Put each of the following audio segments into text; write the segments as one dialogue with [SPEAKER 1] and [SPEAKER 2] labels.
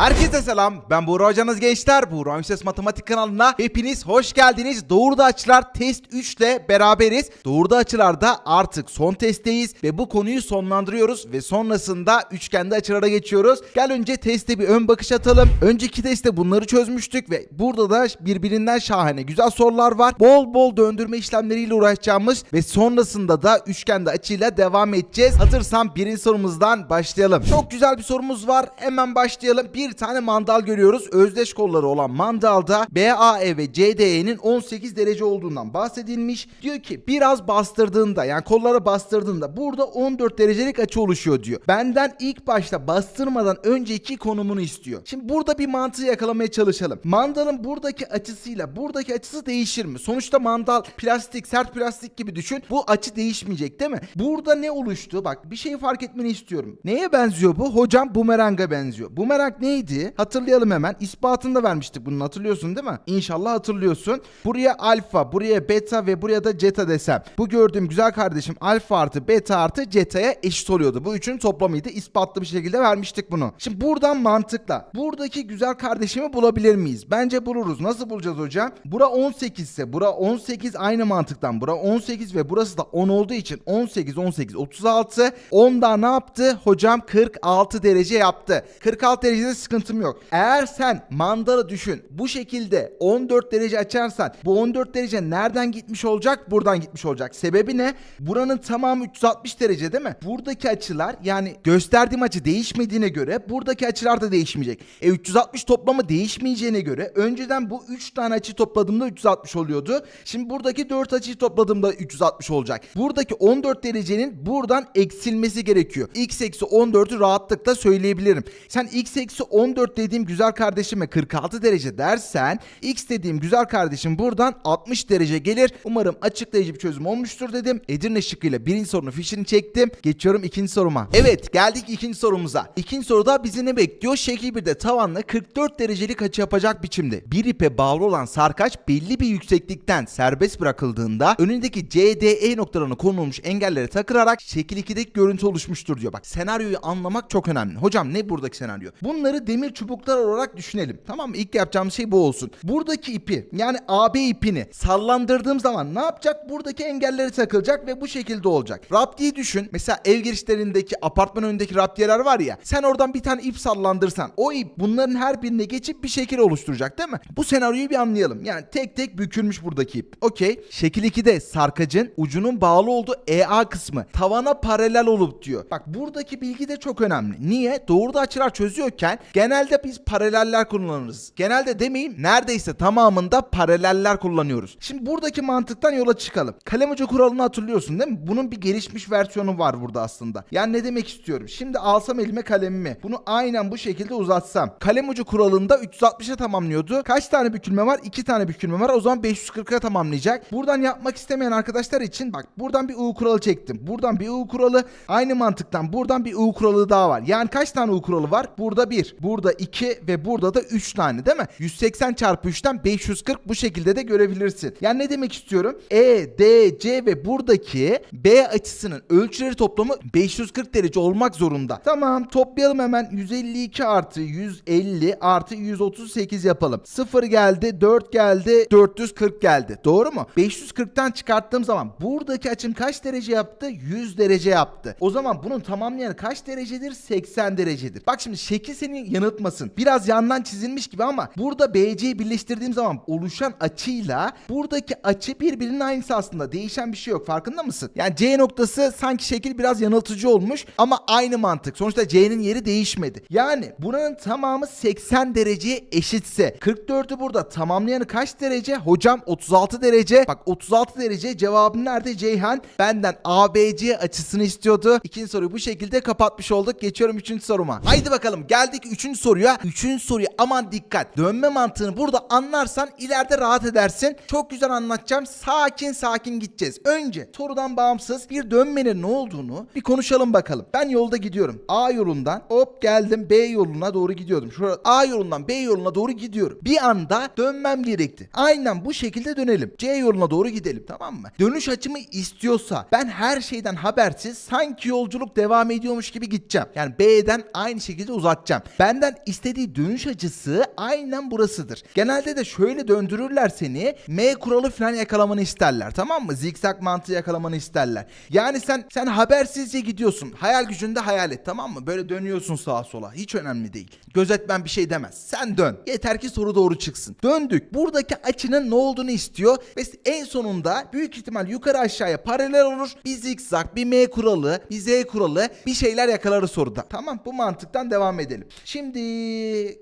[SPEAKER 1] Herkese selam. Ben Buğra Hocanız gençler. Buğra Ses Matematik kanalına hepiniz hoş geldiniz. Doğruda açılar test 3 ile beraberiz. Doğruda açılarda artık son testteyiz ve bu konuyu sonlandırıyoruz ve sonrasında üçgende açılara geçiyoruz. Gel önce teste bir ön bakış atalım. Önceki testte bunları çözmüştük ve burada da birbirinden şahane güzel sorular var. Bol bol döndürme işlemleriyle uğraşacağımız ve sonrasında da üçgende açıyla devam edeceğiz. Hazırsan birinci sorumuzdan başlayalım. Çok güzel bir sorumuz var. Hemen başlayalım. Bir tane mandal görüyoruz. Özdeş kolları olan mandalda BAE ve CDE'nin 18 derece olduğundan bahsedilmiş. Diyor ki biraz bastırdığında yani kollara bastırdığında burada 14 derecelik açı oluşuyor diyor. Benden ilk başta bastırmadan önceki konumunu istiyor. Şimdi burada bir mantığı yakalamaya çalışalım. Mandalın buradaki açısıyla buradaki açısı değişir mi? Sonuçta mandal plastik, sert plastik gibi düşün. Bu açı değişmeyecek değil mi? Burada ne oluştu? Bak bir şeyi fark etmeni istiyorum. Neye benziyor bu? Hocam bumeranga benziyor. Bumerang neydi? Hatırlayalım hemen. İspatını da vermiştik bunun hatırlıyorsun değil mi? İnşallah hatırlıyorsun. Buraya alfa, buraya beta ve buraya da zeta desem. Bu gördüğüm güzel kardeşim alfa artı beta artı zeta'ya eşit oluyordu. Bu üçünün toplamıydı. İspatlı bir şekilde vermiştik bunu. Şimdi buradan mantıkla buradaki güzel kardeşimi bulabilir miyiz? Bence buluruz. Nasıl bulacağız hocam? Bura 18 ise bura 18 aynı mantıktan. Bura 18 ve burası da 10 olduğu için 18 18 36 10 da ne yaptı? Hocam 46 derece yaptı. 46 derecede sıkıntım yok. Eğer sen mandalı düşün bu şekilde 14 derece açarsan bu 14 derece nereden gitmiş olacak? Buradan gitmiş olacak. Sebebi ne? Buranın tamamı 360 derece değil mi? Buradaki açılar yani gösterdiğim açı değişmediğine göre buradaki açılar da değişmeyecek. E 360 toplamı değişmeyeceğine göre önceden bu 3 tane açı topladığımda 360 oluyordu. Şimdi buradaki 4 açıyı topladığımda 360 olacak. Buradaki 14 derecenin buradan eksilmesi gerekiyor. X eksi 14'ü rahatlıkla söyleyebilirim. Sen x eksi 14 dediğim güzel kardeşime 46 derece dersen x dediğim güzel kardeşim buradan 60 derece gelir. Umarım açıklayıcı bir çözüm olmuştur dedim. Edirne şıkkıyla birinci sorunun fişini çektim. Geçiyorum ikinci soruma. Evet geldik ikinci sorumuza. İkinci soruda bizi ne bekliyor? Şekil 1'de tavanla 44 derecelik açı yapacak biçimde. Bir ipe bağlı olan sarkaç belli bir yükseklikten serbest bırakıldığında önündeki CDE noktalarına konulmuş engellere takılarak şekil 2'deki görüntü oluşmuştur diyor. Bak senaryoyu anlamak çok önemli. Hocam ne buradaki senaryo? Bunları demir çubuklar olarak düşünelim. Tamam mı? İlk yapacağım şey bu olsun. Buradaki ipi yani AB ipini sallandırdığım zaman ne yapacak? Buradaki engellere takılacak ve bu şekilde olacak. Raptiyi düşün. Mesela ev girişlerindeki apartman önündeki raptiyeler var ya. Sen oradan bir tane ip sallandırsan o ip bunların her birine geçip bir şekil oluşturacak değil mi? Bu senaryoyu bir anlayalım. Yani tek tek bükülmüş buradaki ip. Okey. Şekil 2'de sarkacın ucunun bağlı olduğu EA kısmı tavana paralel olup diyor. Bak buradaki bilgi de çok önemli. Niye? Doğruda açılar çözüyorken genelde biz paraleller kullanırız. Genelde demeyeyim neredeyse tamamında paraleller kullanıyoruz. Şimdi buradaki mantıktan yola çıkalım. Kalem ucu kuralını hatırlıyorsun değil mi? Bunun bir gelişmiş versiyonu var burada aslında. Yani ne demek istiyorum? Şimdi alsam elime kalemimi. Bunu aynen bu şekilde uzatsam. Kalem ucu kuralında 360'a tamamlıyordu. Kaç tane bükülme var? 2 tane bükülme var. O zaman 540'a tamamlayacak. Buradan yapmak istemeyen arkadaşlar için bak buradan bir U kuralı çektim. Buradan bir U kuralı. Aynı mantıktan buradan bir U kuralı daha var. Yani kaç tane U kuralı var? Burada 1, burada 2 ve burada da 3 tane değil mi? 180 çarpı 3'ten 540 bu şekilde de görebilirsin. Yani ne demek istiyorum? E, D, C ve buradaki B açısının ölçüleri toplamı 540 derece olmak zorunda. Tamam toplayalım hemen 152 artı 150 artı 138 yapalım. 0 geldi 4 geldi 440 geldi. Doğru mu? 540'tan çıkarttığım zaman buradaki açım kaç derece yaptı? 100 derece yaptı. O zaman bunun tamamlayanı kaç derecedir? 80 derecedir. Bak şimdi şekil seni yanıltmasın. Biraz yandan çizilmiş gibi ama burada BC'yi birleştirdiğim zaman oluşan açıyla buradaki açı birbirinin aynısı aslında. Değişen bir şey yok. Farkında mısın? Yani C noktası sanki şekil biraz yanıltıcı olmuş ama aynı mantık. Sonuçta C'nin yeri değişmedi. Yani buranın tamamı 80 dereceye eşitse 44'ü burada tamamlayanı kaç derece? Hocam 36 derece. Bak 36 derece cevabım nerede? Ceyhan benden ABC açısını istiyordu. İkinci soruyu bu şekilde kapatmış olduk. Geçiyorum üçüncü soruma. Haydi bakalım geldik üçüncü soruya. Üçüncü soruya aman dikkat. Dönme mantığını burada anlarsan ileride rahat edersin. Çok güzel anlatacağım. Sakin sakin gideceğiz. Önce sorudan bağımsız bir dönmenin ne olduğunu bir konuşalım bakalım. Ben yolda gidiyorum. A yolundan hop geldim B yoluna doğru gidiyordum. Şurada A yolundan B yoluna doğru gidiyorum. Bir anda dönmem gerekti. Aynen bu şekilde dönelim. C yoluna doğru gidelim tamam mı? Dönüş açımı istiyorsa ben her şeyden habersiz sanki yolculuk devam ediyormuş gibi gideceğim. Yani B'den aynı şekilde uzatacağım. Ben benden istediği dönüş açısı aynen burasıdır. Genelde de şöyle döndürürler seni. M kuralı falan yakalamanı isterler tamam mı? Zikzak mantığı yakalamanı isterler. Yani sen sen habersizce gidiyorsun. Hayal gücünde hayal et tamam mı? Böyle dönüyorsun sağa sola. Hiç önemli değil. Gözetmen bir şey demez. Sen dön. Yeter ki soru doğru çıksın. Döndük. Buradaki açının ne olduğunu istiyor ve en sonunda büyük ihtimal yukarı aşağıya paralel olur. Bir zikzak, bir M kuralı, bir Z kuralı bir şeyler yakalarız soruda. Tamam bu mantıktan devam edelim. Şimdi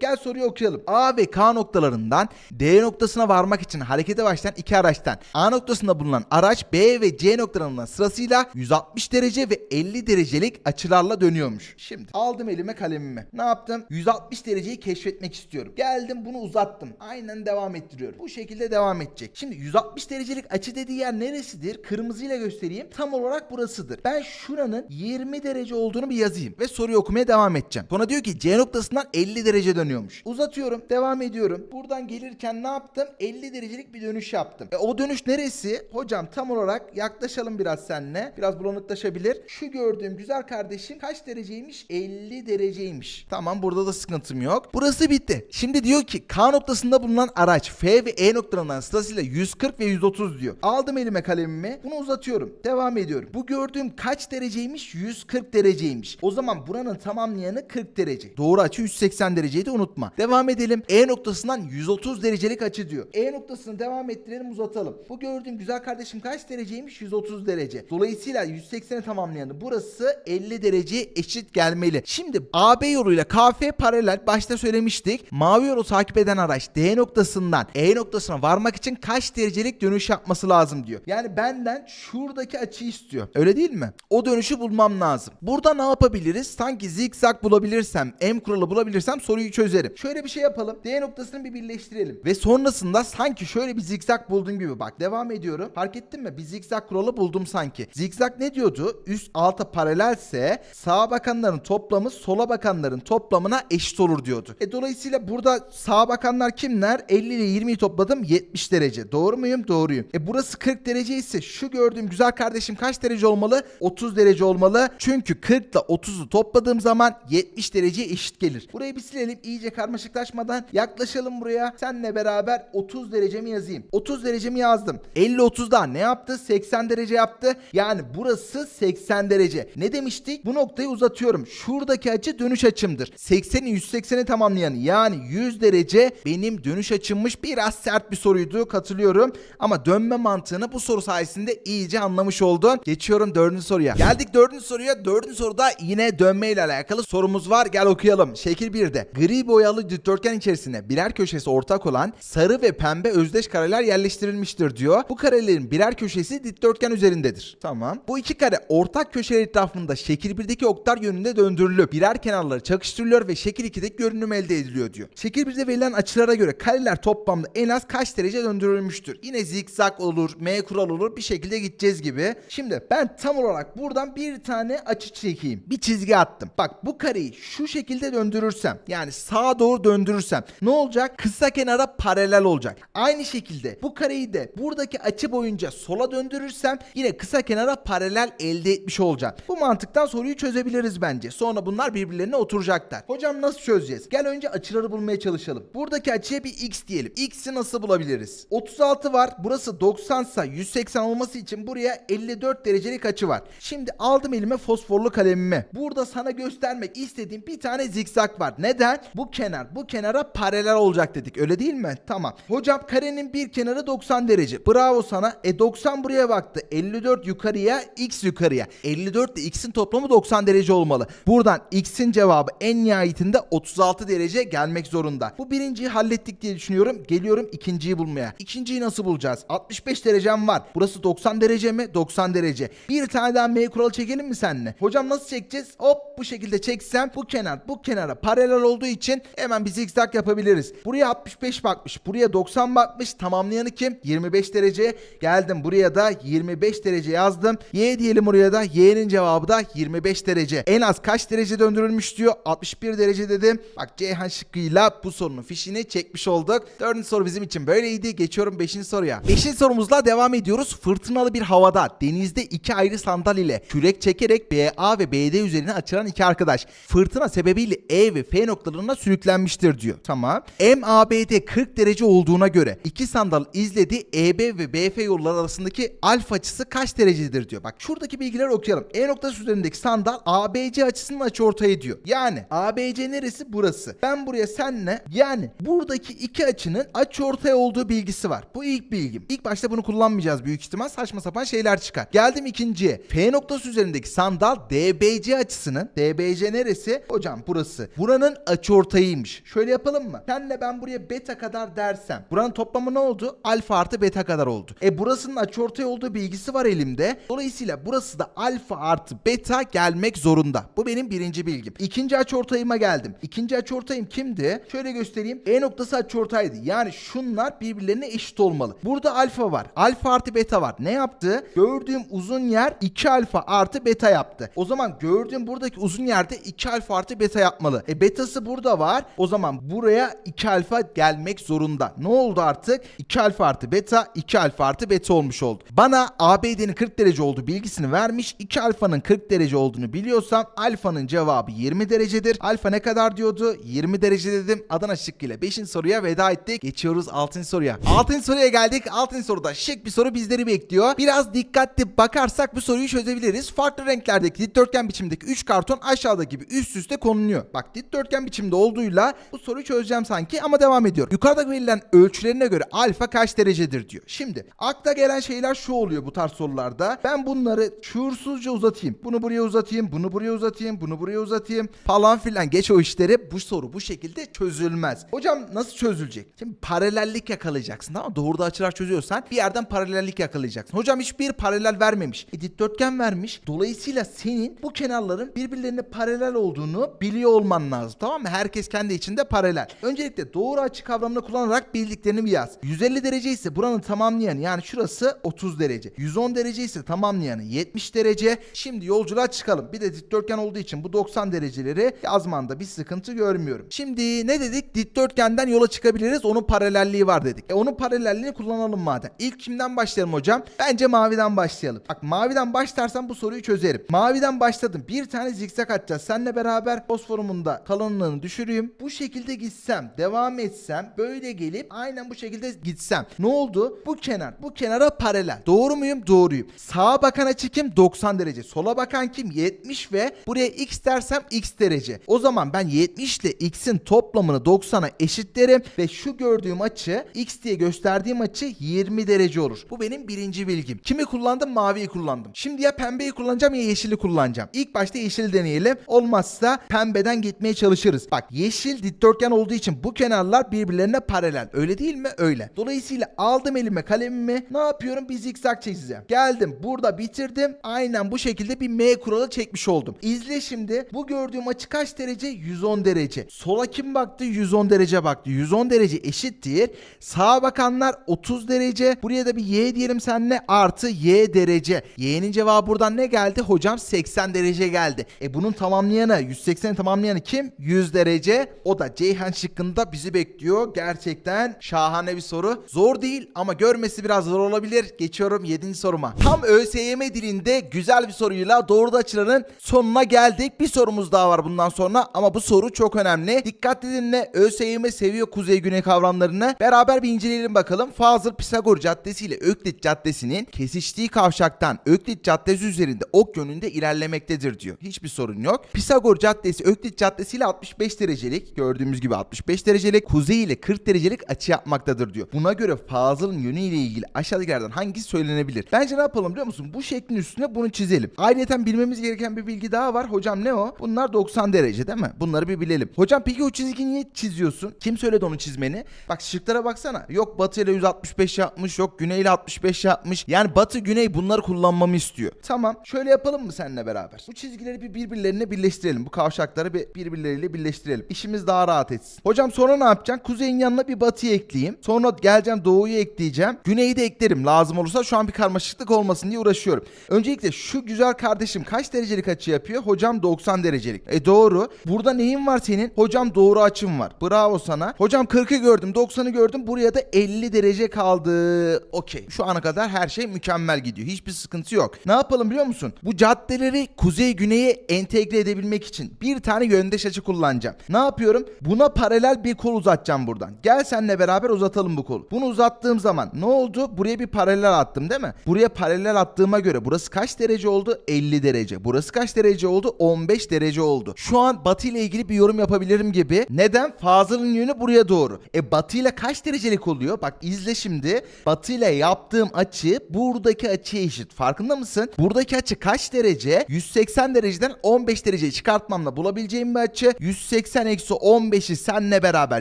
[SPEAKER 1] gel soruyu okuyalım. A ve K noktalarından D noktasına varmak için harekete başlayan iki araçtan A noktasında bulunan araç B ve C noktalarından sırasıyla 160 derece ve 50 derecelik açılarla dönüyormuş. Şimdi aldım elime kalemimi. Ne yaptım? 160 dereceyi keşfetmek istiyorum. Geldim bunu uzattım. Aynen devam ettiriyorum. Bu şekilde devam edecek. Şimdi 160 derecelik açı dediği yer neresidir? Kırmızıyla göstereyim. Tam olarak burasıdır. Ben şuranın 20 derece olduğunu bir yazayım ve soruyu okumaya devam edeceğim. Sonra diyor ki C noktasından 50 derece dönüyormuş. Uzatıyorum, devam ediyorum. Buradan gelirken ne yaptım? 50 derecelik bir dönüş yaptım. E, o dönüş neresi? Hocam tam olarak yaklaşalım biraz seninle. Biraz bulanıklaşabilir. Şu gördüğüm güzel kardeşim kaç dereceymiş? 50 dereceymiş. Tamam burada da sıkıntım yok. Burası bitti. Şimdi diyor ki K noktasında bulunan araç F ve E noktalarından sırasıyla 140 ve 130 diyor. Aldım elime kalemimi. Bunu uzatıyorum. Devam ediyorum. Bu gördüğüm kaç dereceymiş? 140 dereceymiş. O zaman buranın tamamlayanı 40 derece. Doğru açı 180 dereceyi de unutma. Devam edelim. E noktasından 130 derecelik açı diyor. E noktasını devam ettirelim uzatalım. Bu gördüğüm güzel kardeşim kaç dereceymiş? 130 derece. Dolayısıyla 180'i tamamlayanı burası 50 dereceye eşit gelmeli. Şimdi AB yoluyla KF paralel başta söylemiştik. Mavi yolu takip eden araç D noktasından E noktasına varmak için kaç derecelik dönüş yapması lazım diyor. Yani benden şuradaki açıyı istiyor. Öyle değil mi? O dönüşü bulmam lazım. Burada ne yapabiliriz? Sanki zikzak bulabilirsem, M kuralı bulabilirsem soruyu çözerim. Şöyle bir şey yapalım. D noktasını bir birleştirelim. Ve sonrasında sanki şöyle bir zikzak buldum gibi bak. Devam ediyorum. Fark ettin mi? Bir zikzak kuralı buldum sanki. Zikzak ne diyordu? Üst alta paralelse sağa bakanların toplamı sola bakanların toplamına eşit olur diyordu. E dolayısıyla burada sağa bakanlar kimler? 50 ile 20'yi topladım 70 derece. Doğru muyum? Doğruyum. E burası 40 derece ise şu gördüğüm güzel kardeşim kaç derece olmalı? 30 derece olmalı. Çünkü 40 ile 30'u topladığım zaman 70 dereceye eşit gelir. Burayı bir silelim iyice karmaşıklaşmadan yaklaşalım buraya. Seninle beraber 30 derecemi yazayım. 30 derecemi yazdım. 50 30 daha ne yaptı? 80 derece yaptı. Yani burası 80 derece. Ne demiştik? Bu noktayı uzatıyorum. Şuradaki açı dönüş açımdır. 80'i 180'i tamamlayan yani 100 derece benim dönüş açımmış. Biraz sert bir soruydu katılıyorum. Ama dönme mantığını bu soru sayesinde iyice anlamış oldun. Geçiyorum dördüncü soruya. Geldik dördüncü soruya. Dördüncü soruda yine dönme ile alakalı sorumuz var. Gel okuyalım. Şekil 1'de gri boyalı dikdörtgen içerisine birer köşesi ortak olan sarı ve pembe özdeş kareler yerleştirilmiştir diyor. Bu karelerin birer köşesi dikdörtgen üzerindedir. Tamam. Bu iki kare ortak köşeler etrafında şekil 1'deki oktar yönünde döndürülüp birer kenarları çakıştırılıyor ve şekil 2'deki görünüm elde ediliyor diyor. Şekil 1'de verilen açılara göre kareler toplamda en az kaç derece döndürülmüştür? Yine zikzak olur, M kural olur bir şekilde gideceğiz gibi. Şimdi ben tam olarak buradan bir tane açı çekeyim. Bir çizgi attım. Bak bu kareyi şu şekilde döndürürsem yani sağa doğru döndürürsem ne olacak? Kısa kenara paralel olacak. Aynı şekilde bu kareyi de buradaki açı boyunca sola döndürürsem yine kısa kenara paralel elde etmiş olacağım. Bu mantıktan soruyu çözebiliriz bence. Sonra bunlar birbirlerine oturacaklar. Hocam nasıl çözeceğiz? Gel önce açıları bulmaya çalışalım. Buradaki açıya bir x diyelim. X'i nasıl bulabiliriz? 36 var. Burası 90 ise 180 olması için buraya 54 derecelik açı var. Şimdi aldım elime fosforlu kalemimi. Burada sana göstermek istediğim bir tane zikzak var. Neden? Bu kenar bu kenara paralel olacak dedik. Öyle değil mi? Tamam. Hocam karenin bir kenarı 90 derece. Bravo sana. E 90 buraya baktı. 54 yukarıya, x yukarıya. 54 ile x'in toplamı 90 derece olmalı. Buradan x'in cevabı en nihayetinde 36 derece gelmek zorunda. Bu birinciyi hallettik diye düşünüyorum. Geliyorum ikinciyi bulmaya. İkinciyi nasıl bulacağız? 65 derecem var. Burası 90 derece mi? 90 derece. Bir tane daha M kuralı çekelim mi seninle? Hocam nasıl çekeceğiz? Hop bu şekilde çeksem bu kenar bu kenara paralel olduğu için hemen bir zikzak yapabiliriz. Buraya 65 bakmış. Buraya 90 bakmış. Tamamlayanı kim? 25 derece. Geldim buraya da 25 derece yazdım. Y diyelim oraya da. Y'nin cevabı da 25 derece. En az kaç derece döndürülmüş diyor. 61 derece dedim. Bak Ceyhan şıkkıyla bu sorunun fişini çekmiş olduk. Dördüncü soru bizim için böyleydi. Geçiyorum 5. soruya. 5. sorumuzla devam ediyoruz. Fırtınalı bir havada denizde iki ayrı sandal ile kürek çekerek BA ve BD üzerine açılan iki arkadaş. Fırtına sebebiyle E ve F noktalarına sürüklenmiştir diyor. Tamam. MABD 40 derece olduğuna göre iki sandal izlediği EB ve BF yolları arasındaki alfa açısı kaç derecedir diyor. Bak şuradaki bilgileri okuyalım. E noktası üzerindeki sandal ABC açısının açıortayı diyor. Yani ABC neresi? Burası. Ben buraya senle yani buradaki iki açının açıortay olduğu bilgisi var. Bu ilk bilgim. İlk başta bunu kullanmayacağız büyük ihtimal. Saçma sapan şeyler çıkar. Geldim ikinciye. F noktası üzerindeki sandal DBC açısının DBC neresi? Hocam burası. Buranın açıortayıymış. Şöyle yapalım mı? Senle ben buraya beta kadar dersem. Buranın toplamı ne oldu? Alfa artı beta kadar oldu. E burasının açıortay olduğu bilgisi var elimde. Dolayısıyla burası da alfa artı beta gelmek zorunda. Bu benim birinci bilgim. İkinci açıortayıma geldim. İkinci açıortayım kimdi? Şöyle göstereyım. E noktası açıortaydı. Yani şunlar birbirlerine eşit olmalı. Burada alfa var. Alfa artı beta var. Ne yaptı? Gördüğüm uzun yer 2 alfa artı beta yaptı. O zaman gördüğüm buradaki uzun yerde 2 alfa artı beta yapmalı. E betası burada var. O zaman buraya 2 alfa gelmek zorunda. Ne oldu artık? 2 alfa artı beta 2 alfa artı beta olmuş oldu. Bana ABD'nin 40 derece olduğu bilgisini vermiş. 2 alfanın 40 derece olduğunu biliyorsam alfanın cevabı 20 derecedir. Alfa ne kadar diyordu? 20 derece dedim. Adana şıkkıyla 5. soruya veda ettik. Geçiyoruz 6. soruya. 6. soruya geldik. 6. soruda şık bir soru bizleri bekliyor. Biraz dikkatli bakarsak bu soruyu çözebiliriz. Farklı renklerdeki dikdörtgen biçimdeki 3 karton aşağıdaki gibi üst üste konuluyor. Bak dikdörtgen biçimde olduğuyla bu soruyu çözeceğim sanki ama devam ediyor. Yukarıda verilen ölçülerine göre alfa kaç derecedir diyor. Şimdi akla gelen şeyler şu oluyor bu tarz sorularda. Ben bunları şuursuzca uzatayım. Bunu buraya uzatayım, bunu buraya uzatayım, bunu buraya uzatayım falan filan. Geç o işleri. Bu soru bu şekilde çözülmez. Hocam nasıl çözülecek? Şimdi paralellik yakalayacaksın mı? Doğruda açılar çözüyorsan bir yerden paralellik yakalayacaksın. Hocam hiçbir paralel vermemiş. E, dikdörtgen vermiş. Dolayısıyla senin bu kenarların birbirlerine paralel olduğunu biliyor olman lazım. Tamam mı? Herkes kendi içinde paralel. Öncelikle doğru açı kavramını kullanarak bildiklerini bir yaz. 150 derece ise buranın tamamlayanı yani şurası 30 derece. 110 derece ise tamamlayanı 70 derece. Şimdi yolculuğa çıkalım. Bir de dikdörtgen olduğu için bu 90 dereceleri yazmanda bir sıkıntı görmüyorum. Şimdi ne dedik? Dikdörtgenden yola çıkabiliriz. Onun paralelliği var dedik. E onun paralelliğini kullanalım madem. İlk kimden başlayalım hocam? Bence maviden başlayalım. Bak maviden başlarsam bu soruyu çözerim. Maviden başladım. Bir tane zikzak atacağız. Seninle beraber fosforumun da kalınlığını düşüreyim. Bu şekilde gitsem, devam etsem, böyle gelip aynen bu şekilde gitsem. Ne oldu? Bu kenar, bu kenara paralel. Doğru muyum? Doğruyum. Sağa bakan açı kim? 90 derece. Sola bakan kim? 70 ve buraya x dersem x derece. O zaman ben 70 ile x'in toplamını 90'a eşitlerim ve şu gördüğüm açı x diye gösterdiğim açı 20 derece olur. Bu benim birinci bilgim. Kimi kullandım? Maviyi kullandım. Şimdi ya pembeyi kullanacağım ya yeşili kullanacağım. İlk başta yeşil deneyelim. Olmazsa pembeden gitmeye çalışırız. Bak yeşil dikdörtgen olduğu için bu kenarlar birbirlerine paralel. Öyle değil mi? Öyle. Dolayısıyla aldım elime kalemimi. Ne yapıyorum? Bir zikzak çizeceğim. Geldim. Burada bitirdim. Aynen bu şekilde bir M kuralı çekmiş oldum. İzle şimdi. Bu gördüğüm açı kaç derece? 110 derece. Sola kim baktı? 110 derece baktı. 110 derece eşittir. Sağa bakanlar 30 derece. Buraya da bir Y diyelim seninle artı Y derece. Y'nin cevabı buradan ne geldi? Hocam 80 derece geldi. E bunun tamamlayanı 180'i tamamlayanı kim? 100 derece. O da Ceyhan şıkkında bizi bekliyor. Gerçekten şahane bir soru. Zor değil ama görmesi biraz zor olabilir. Geçiyorum 7. soruma. Tam ÖSYM dilinde güzel bir soruyla doğru açıların sonuna geldik. Bir sorumuz daha var bundan sonra ama bu soru çok önemli. Dikkatli dinle. ÖSYM seviyor kuzey güney kavramlarını. Beraber bir inceleyelim bakalım. Fazıl Pisagor Caddesi ile Öklit Caddesi'nin kesiştiği kavşaktan Öklit Caddesi üzerinde ok yönünde ilerlemektedir diyor. Hiçbir sorun yok. Pisagor Caddesi Öklit Caddesi ile 65 derecelik gördüğümüz gibi 65 derecelik kuzey ile 40 derecelik açı yapmaktadır diyor. Buna göre Fazıl'ın yönü ile ilgili aşağıdakilerden hangisi söylenebilir? Bence ne yapalım biliyor musun? Bu şeklin üstüne bunu çizelim. Ayrıca bilmemiz gereken bir bilgi daha var. Hocam ne o? Bunlar 90 derece değil mi? Bunları bir bilelim. Hocam peki o çizgiyi niye çiziyorsun? Kim söyledi onu çizmeni? Bak şıklara baksana. Yok batı ile 165 yapmış. Yok güney ile 65 yapmış. Yani batı güney bunları kullanmamı istiyor. Tamam. Şöyle yapalım mı seninle beraber? Bu çizgileri bir birbirlerine birleştirelim. Bu kavşakları bir birbirleriyle birleştirelim. İşimiz daha rahat etsin. Hocam sonra ne yapacaksın? Kuzeyin yanına bir batıyı ekleyeyim. Sonra geleceğim doğuyu ekleyeceğim. Güneyi de eklerim. Lazım olursa şu an bir karmaşıklık olmasın diye uğraşıyorum. Öncelikle şu güzel kardeşim kaç derecelik açı yapıyor? Hocam 90 derecelik. E doğru. Burada neyin var senin? Hocam doğru açım var. Bravo sana. Hocam 40'ı gördüm, 90'ı gördüm. Buraya da 50 derece kaldı. Okey. Şu ana kadar her şey mükemmel gidiyor. Hiçbir sıkıntı yok. Ne yapalım biliyor musun? Bu caddeleri kuzey güneye entegre edebilmek için bir tane yöndeş açı kullanacağım. Ne yapıyorum? Buna paralel bir kol uzatacağım buradan. Gel senle beraber uzatalım bu kolu. Bunu uzattığım zaman ne oldu? Buraya bir paralel attım değil mi? Buraya paralel attığıma göre burası kaç derece oldu? 50 derece. Burası kaç derece oldu? 15 derece oldu. Şu an batı ile ilgili bir yorum yapabilirim gibi. Neden? Fazılın yönü buraya doğru. E batı ile kaç derecelik oluyor? Bak izle şimdi. Batı ile yaptığım açı buradaki açıya eşit. Farkında mısın? Buradaki açı kaç derece? 180 dereceden 15 dereceyi çıkartmamla bulabileceğim bir açı. 180 eksi 15'i senle beraber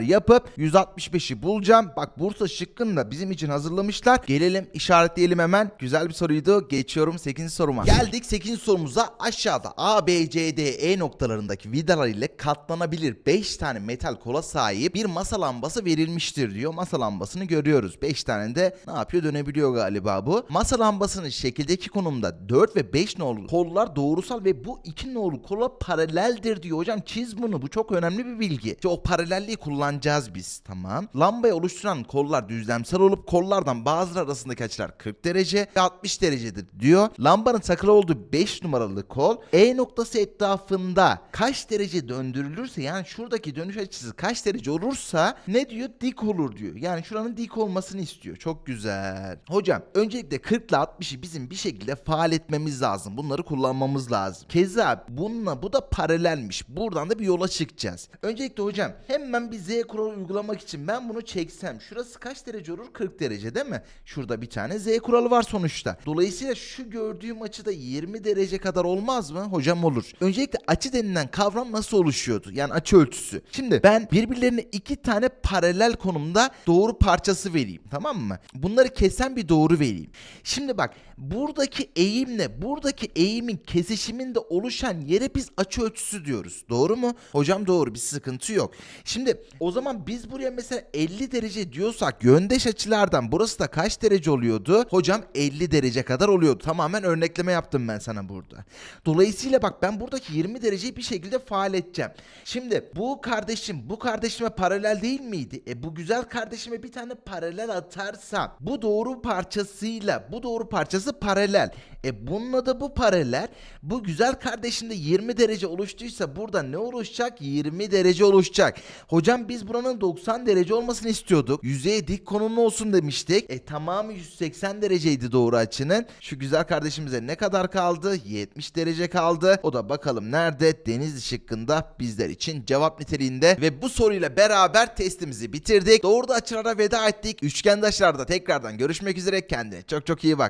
[SPEAKER 1] yapıp 165'i bulacağım. Bak Bursa şıkkını da bizim için hazırlamışlar. Gelelim işaretleyelim hemen. Güzel bir soruydu. Geçiyorum 8. soruma. Geldik 8. sorumuza. Aşağıda A, B, C, D, E noktalarındaki vidalar ile katlanabilir 5 tane metal kola sahip bir masa lambası verilmiştir diyor. Masa lambasını görüyoruz. 5 tane de ne yapıyor dönebiliyor galiba bu. Masa lambasının şekildeki konumda 4 ve 5 nolu kollar doğrusal ve bu 2 nolu kola paraleldir diyor. Hocam çiz bunu. Bu çok önemli bir bilgi. İşte o paralelliği kullanacağız biz. Tamam. Lambayı oluşturan kollar düzlemsel olup kollardan bazıları arasındaki açılar 40 derece ve 60 derecedir diyor. Lambanın takılı olduğu 5 numaralı kol E noktası etrafında kaç derece döndürülürse yani şuradaki dönüş açısı kaç derece olursa ne diyor? Dik olur diyor. Yani şuranın dik olmasını istiyor. Çok güzel. Hocam öncelikle 40 ile 60'ı bizim bir şekilde faal etmemiz lazım. Bunları kullanmamız lazım. Keza bununla bu da paralelmiş. Buradan da bir yola çıkacağız. Öncelikle hocam hemen bir Z kuralı uygulamak için ben bunu çeksem şurası kaç derece olur? 40 derece değil mi? Şurada bir tane Z kuralı var sonuçta. Dolayısıyla şu gördüğüm açıda 20 derece kadar olmaz mı? Hocam olur. Öncelikle açı denilen kavram nasıl oluşuyordu? Yani açı ölçüsü. Şimdi ben birbirlerine iki tane paralel konumda doğru parçası vereyim. Tamam mı? Bunları kesen bir doğru vereyim. Şimdi bak buradaki eğimle buradaki eğimin kesişiminde oluşan yere biz açı ölçüsü diyoruz. Doğru mu? Hocam doğru bir sıkıntı yok. Şimdi o zaman biz buraya mesela 50 derece diyorsak yöndeş açılardan burası da kaç derece oluyordu? Hocam 50 derece kadar oluyordu. Tamamen örnekleme yaptım ben sana burada. Dolayısıyla bak ben buradaki 20 dereceyi bir şekilde faal edeceğim. Şimdi bu kardeşim bu kardeşime paralel değil miydi? E bu güzel kardeşime bir tane paralel atarsam bu doğru parçasıyla bu doğru parçası paralel. E bununla da bu paralel. Bu güzel kardeşimde 20 derece oluştuysa burada ne oluşacak? 20 derece oluşacak. Hocam biz buranın 90 derece olmasını istiyorduk. Yüzeye dik konumlu olsun demiştik. E tamamı 180 dereceydi doğru açının. Şu güzel kardeşimize ne kadar kaldı? 70 derece kaldı. O da bakalım nerede? Denizli şıkkında bizler için cevap niteliğinde. Ve bu soruyla beraber testimizi bitirdik. Doğru da açılara veda ettik. Üçgen açılarda tekrardan görüşmek üzere. Kendine çok çok iyi bak.